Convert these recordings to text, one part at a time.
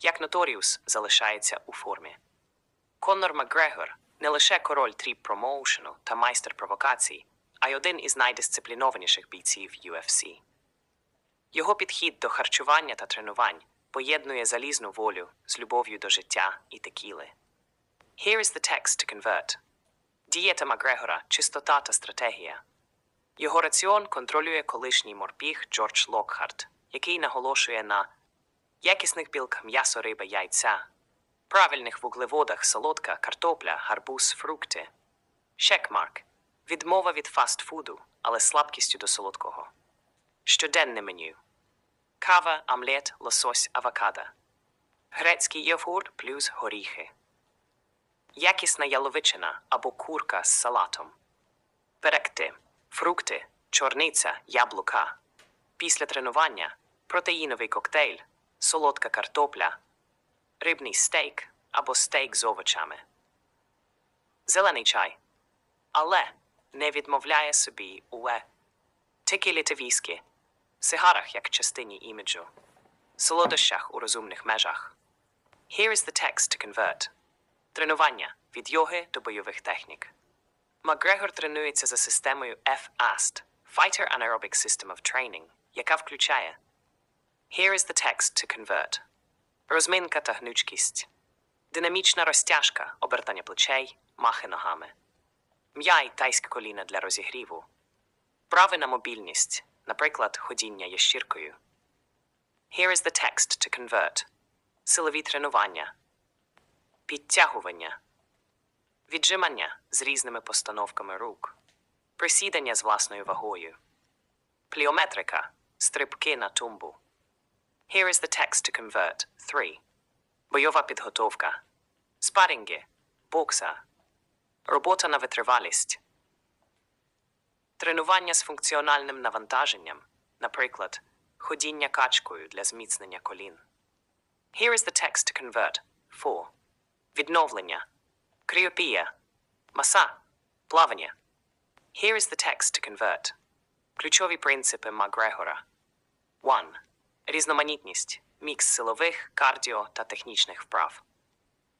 як Ноторіус залишається у формі. Конор Макгрегор не лише король тріп промоушену та майстер провокацій, а й один із найдисциплінованіших бійців UFC. Його підхід до харчування та тренувань поєднує залізну волю з любов'ю до життя і текіли. Here is the text to convert. Дієта Макгрегора – чистота та стратегія. Його раціон контролює колишній морпіг Джордж Локхарт, який наголошує на якісних білках м'ясо, риба, яйця, правильних вуглеводах, солодка, картопля, гарбуз, фрукти. Шекмарк відмова від фастфуду, але слабкістю до солодкого. Щоденне меню. Кава, омлет, лосось, авокадо. Грецький йогурт плюс горіхи. Якісна яловичина або курка з салатом. Перекти, фрукти, чорниця, яблука. Після тренування протеїновий коктейль, солодка картопля, рибний стейк або стейк з овочами. Зелений чай. Але не відмовляє собі у е. Текілі та сигарах як частині іміджу, солодощах у розумних межах. Here is the text to convert. Тренування від йоги до бойових технік. Макгрегор тренується за системою FAST – Fighter Anaerobic System of Training, яка включає Here is the text to convert. Розминка та гнучкість. Динамічна розтяжка, обертання плечей, махи ногами. М'яй тайське коліна для розігріву. Прави на мобільність, наприклад, ходіння ящіркою. Here is the text to convert. Силові тренування. Підтягування. Віджимання з різними постановками рук. Присідання з власною вагою. Пліометрика. Стрибки на тумбу. Here is the text to convert. 3. Бойова підготовка. Спарінги. Бокса. Робота на витривалість. Тренування з функціональним навантаженням, наприклад, ходіння качкою для зміцнення колін. Here is the text to convert. 4. Відновлення. Кріопія. Маса. Плавання. Here is the text to convert. Ключові принципи Макгрегора. 1. Різноманітність. Мікс силових, кардіо та технічних вправ.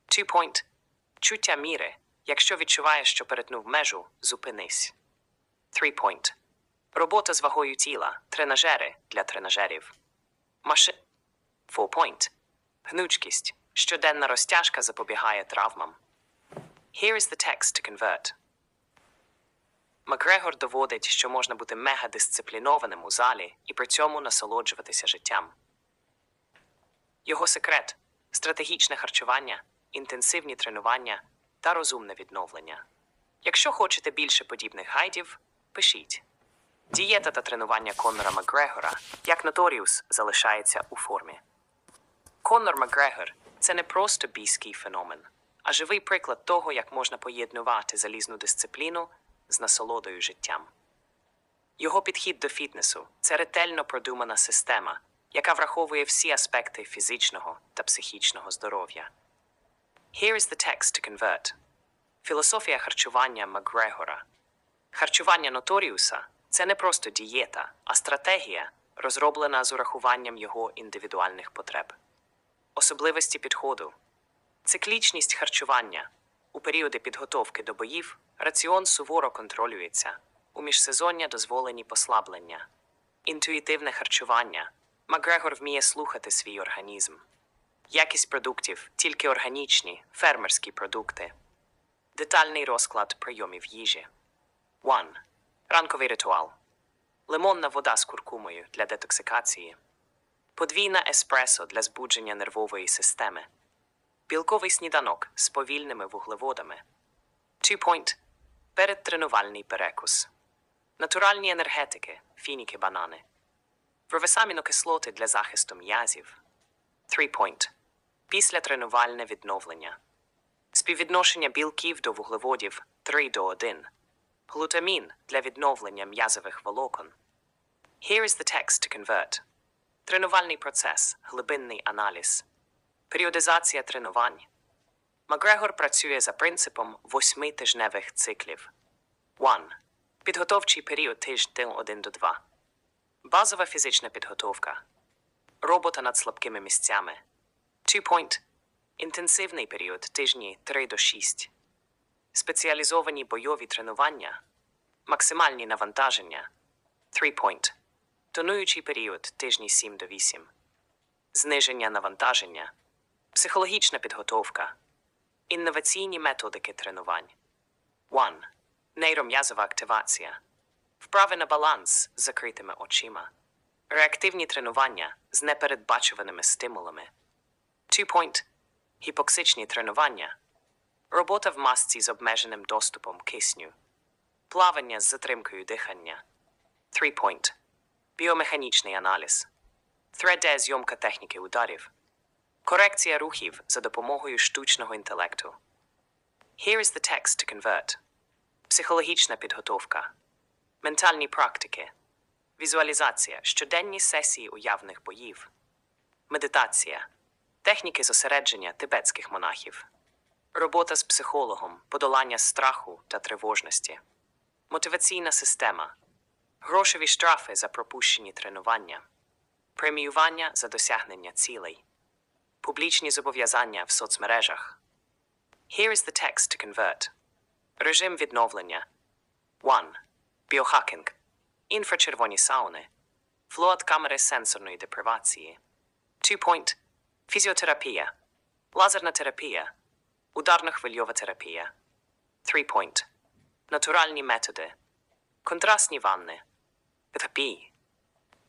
2. Point. Чуття міри. Якщо відчуваєш, що перетнув межу, зупинись. 3. Point. Робота з вагою тіла. Тренажери для тренажерів. Маши... 4. Point. Гнучкість. Щоденна розтяжка запобігає травмам. Here is the text to convert. Макгрегор доводить, що можна бути мегадисциплінованим у залі і при цьому насолоджуватися життям. Його секрет стратегічне харчування, інтенсивні тренування та розумне відновлення. Якщо хочете більше подібних гайдів, пишіть. Дієта та тренування Конора Макгрегора, як Ноторіус, залишається у формі. Конор Макгрегор це не просто бійський феномен, а живий приклад того, як можна поєднувати залізну дисципліну з насолодою життям. Його підхід до фітнесу це ретельно продумана система, яка враховує всі аспекти фізичного та психічного здоров'я. Here is the text to convert. Філософія харчування Макгрегора. Харчування Ноторіуса це не просто дієта, а стратегія, розроблена з урахуванням його індивідуальних потреб. Особливості підходу. Циклічність харчування. У періоди підготовки до боїв раціон суворо контролюється. У міжсезоння дозволені послаблення. Інтуїтивне харчування. Макгрегор вміє слухати свій організм. Якість продуктів тільки органічні, фермерські продукти. Детальний розклад прийомів їжі. 1. Ранковий ритуал. Лимонна вода з куркумою для детоксикації. Подвійна еспресо для збудження нервової системи. Білковий сніданок з повільними вуглеводами. 2 Point. Передтренувальний перекус. Натуральні енергетики, фініки, банани. Провесамінокислоти для захисту м'язів. 3 Point. Післятренувальне відновлення. Співвідношення білків до вуглеводів 3 до 1. Глутамін для відновлення м'язових волокон. Here is the text to convert. Тренувальний процес, глибинний аналіз. Періодизація тренувань. Макгрегор працює за принципом восьмитижневих циклів. 1. Підготовчий період тиждень 1 до 2. Базова фізична підготовка. Робота над слабкими місцями. Two point. Інтенсивний період тижні 3 до 6. Спеціалізовані бойові тренування. Максимальні навантаження. Three point. Тонуючий період тижні 7 до 8. Зниження навантаження. Психологічна підготовка. Інноваційні методики тренувань. 1. Нейром'язова активація. Вправи на баланс з закритими очима. Реактивні тренування з непередбачуваними стимулами. 2. Гіпоксичні тренування. Робота в масці з обмеженим доступом кисню. Плавання з затримкою дихання. 3. Point. Біомеханічний аналіз. 3D зйомка техніки ударів. Корекція рухів за допомогою штучного інтелекту. Here is the text to convert. Психологічна підготовка. Ментальні практики. Візуалізація. Щоденні сесії уявних боїв. Медитація. Техніки зосередження тибетських монахів. Робота з психологом. Подолання страху та тривожності. Мотиваційна система. Грошові штрафи за пропущені тренування. Преміювання за досягнення цілей. Публічні зобов'язання в соцмережах. Here is the text to convert. Режим відновлення. 1. Біохакінг. Інфрачервоні сауни. Флуад камери сенсорної депривації. 2. Point. Фізіотерапія. Лазерна терапія. Ударно-хвильова терапія. 3. Point. Натуральні методи. Контрастні ванни. Терапії.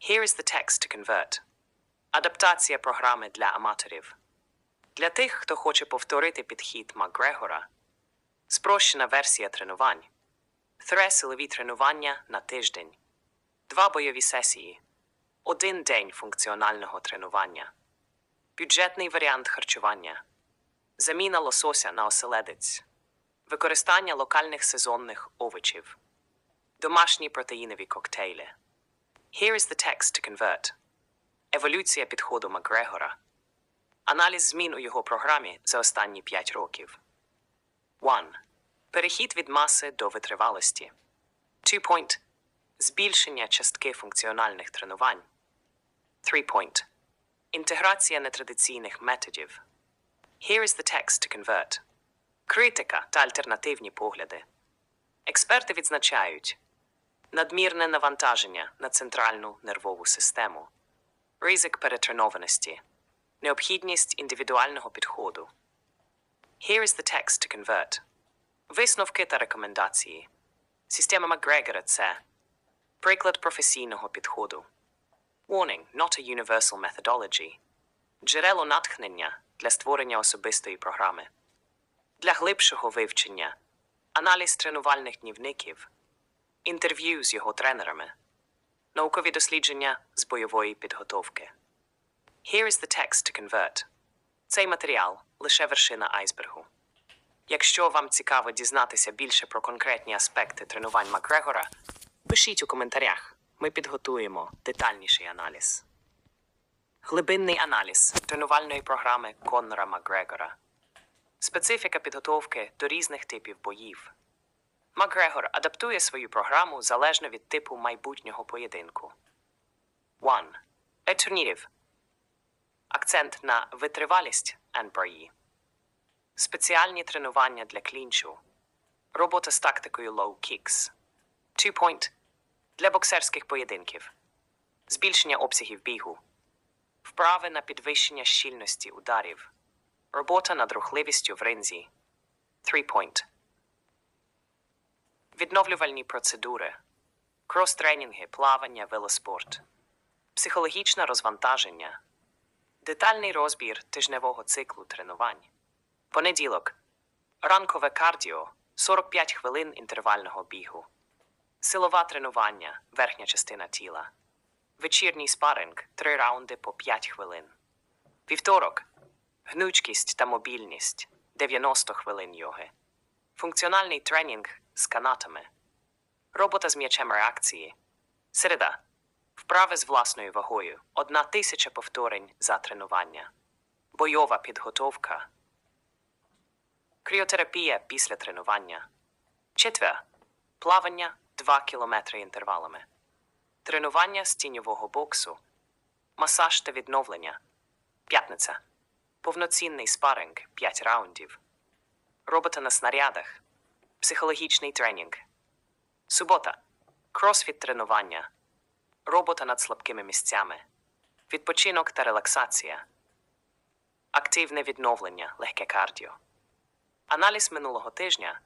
Here is the text to convert. Адаптація програми для аматорів. Для тих, хто хоче повторити підхід Макгрегора. Спрощена версія тренувань. Три силові тренування на тиждень. Два бойові сесії. Один день функціонального тренування. Бюджетний варіант харчування. Заміна лосося на оселедець. Використання локальних сезонних овочів. Домашні протеїнові коктейлі. Here is the text to convert. Еволюція підходу Макгрегора. Аналіз змін у його програмі за останні 5 років. 1. Перехід від маси до витривалості. 2. Point. Збільшення частки функціональних тренувань. 3. Point. Інтеграція нетрадиційних методів. Here is the text to convert. Критика та альтернативні погляди. Експерти відзначають надмірне навантаження на центральну нервову систему, ризик перетренованості, необхідність індивідуального підходу. Here is the text to convert. Висновки та рекомендації. Система Макгрегора це приклад професійного підходу. Warning, not a universal methodology. Джерело натхнення для створення особистої програми. Для глибшого вивчення. Аналіз тренувальних днівників. Інтерв'ю з його тренерами. Наукові дослідження з бойової підготовки. Here is the text to convert. Цей матеріал лише вершина айсбергу. Якщо вам цікаво дізнатися більше про конкретні аспекти тренувань Макгрегора, пишіть у коментарях. Ми підготуємо детальніший аналіз. Глибинний аналіз тренувальної програми Коннора Макгрегора. Специфіка підготовки до різних типів боїв. Макгрегор адаптує свою програму залежно від типу майбутнього поєдинку. 1. Для турнірів. Акцент на витривалість and. Спеціальні тренування для клінчу. Робота з тактикою low kicks. 2 point. Для боксерських поєдинків. Збільшення обсягів бігу. Вправи на підвищення щільності ударів. Робота над рухливістю в ринзі. 3 point. Відновлювальні процедури. Крос-тренінги, плавання, велоспорт. Психологічне розвантаження. Детальний розбір тижневого циклу тренувань. Понеділок. Ранкове кардіо 45 хвилин інтервального бігу. Силова тренування, верхня частина тіла. Вечірній спаринг 3 раунди по 5 хвилин. Вівторок. Гнучкість та мобільність 90 хвилин йоги. Функціональний тренінг з канатами. Робота з м'ячем реакції. Середа. Вправи з власною вагою. Одна тисяча повторень за тренування. Бойова підготовка. Кріотерапія після тренування. Четвер. Плавання 2 кілометри інтервалами. Тренування з тіньового боксу. Масаж та відновлення. П'ятниця. повноцінний спаринг 5 раундів, робота на снарядах, психологічний тренінг, субота, кросфіт тренування, робота над слабкими місцями, відпочинок та релаксація, активне відновлення, легке кардіо, аналіз минулого тижня,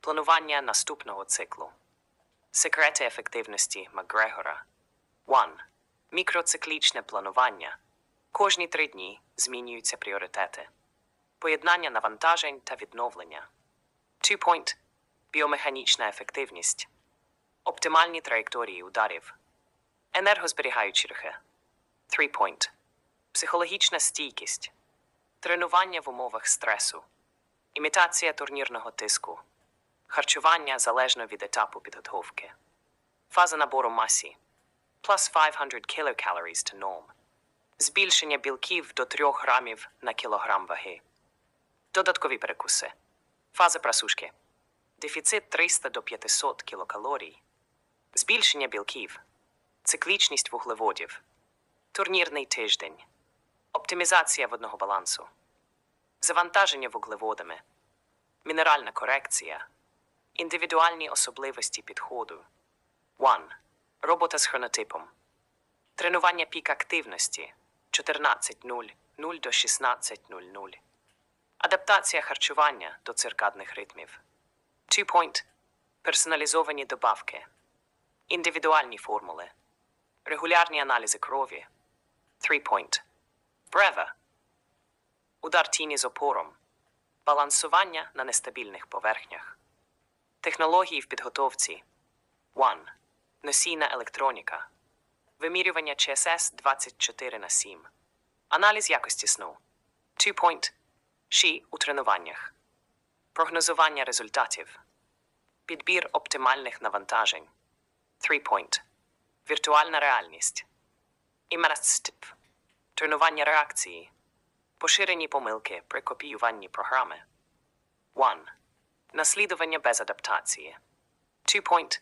планування наступного циклу, секрети ефективності Макгрегора. 1. Мікроциклічне планування. Кожні три дні змінюються пріоритети. Поєднання навантажень та відновлення. 2. Point. Біомеханічна ефективність. Оптимальні траєкторії ударів. Енергозберігаючі рухи. 3. Point. Психологічна стійкість. Тренування в умовах стресу. Імітація турнірного тиску. Харчування залежно від етапу підготовки. Фаза набору масі. Plus 500 kilocalories to norm. Збільшення білків до 3 грамів на кілограм ваги. Додаткові перекуси. Фаза прасушки. Дефіцит 300 до 500 кілокалорій. Збільшення білків. Циклічність вуглеводів. Турнірний тиждень. Оптимізація водного балансу. Завантаження вуглеводами. Мінеральна корекція. Індивідуальні особливості підходу. 1. Робота з хронотипом. Тренування пік активності 14.00 0 до 16.00. Адаптація харчування до циркадних ритмів. 2 Point. Персоналізовані добавки. Індивідуальні формули. Регулярні аналізи крові. 3 Point. Брева. Удар тіні з опором. Балансування на нестабільних поверхнях. Технології в підготовці. 1. Носійна електроніка. Вимірювання ЧСС 24 на 7. Аналіз якості сну. 2 Point. Ші у тренуваннях. Прогнозування результатів. Підбір оптимальних навантажень. 3 Point. Віртуальна реальність. Імерстип. Тренування реакції. Поширені помилки при копіюванні програми. 1. Наслідування без адаптації. 2 Point.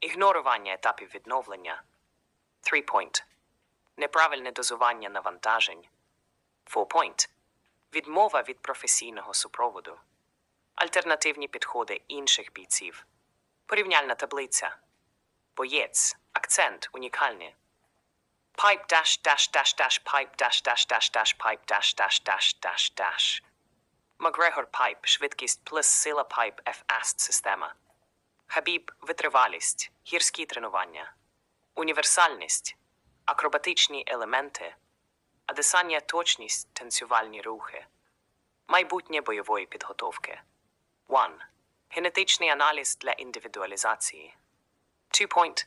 Ігнорування етапів відновлення. 3 Point. Неправильне дозування навантажень. 4 Point. Відмова від професійного супроводу. Альтернативні підходи інших бійців. Порівняльна таблиця. Боєць. Акцент унікальний. Pipe dash dash dash dash pipe dash dash dash dash pipe dash dash dash dash dash. Макгрегор Пайп, швидкість плюс сила Пайп FAST система. Хабіб витривалість, гірські тренування, універсальність, акробатичні елементи, адесання точність, танцювальні рухи, майбутнє бойової підготовки. 1. Генетичний аналіз для індивідуалізації. 2 Point.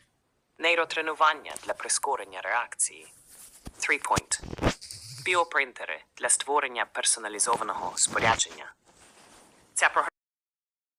Нейротренування для прискорення реакції. 3 Point. Біопринтери для створення персоналізованого спорядження. Ця програма